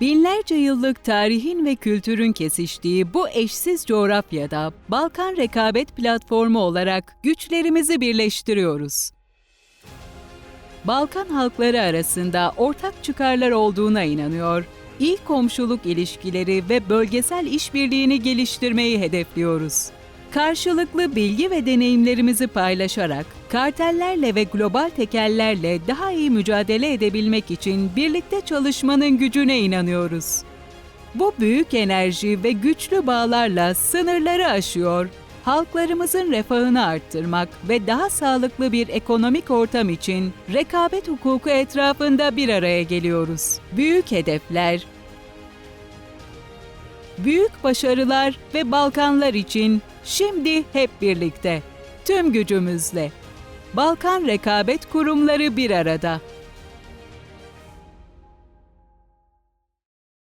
Binlerce yıllık tarihin ve kültürün kesiştiği bu eşsiz coğrafyada Balkan Rekabet Platformu olarak güçlerimizi birleştiriyoruz. Balkan halkları arasında ortak çıkarlar olduğuna inanıyor, iyi komşuluk ilişkileri ve bölgesel işbirliğini geliştirmeyi hedefliyoruz. Karşılıklı bilgi ve deneyimlerimizi paylaşarak kartellerle ve global tekellerle daha iyi mücadele edebilmek için birlikte çalışmanın gücüne inanıyoruz. Bu büyük enerji ve güçlü bağlarla sınırları aşıyor, halklarımızın refahını arttırmak ve daha sağlıklı bir ekonomik ortam için rekabet hukuku etrafında bir araya geliyoruz. Büyük hedefler, büyük başarılar ve Balkanlar için şimdi hep birlikte, tüm gücümüzle. Balkan Rekabet Kurumları bir arada.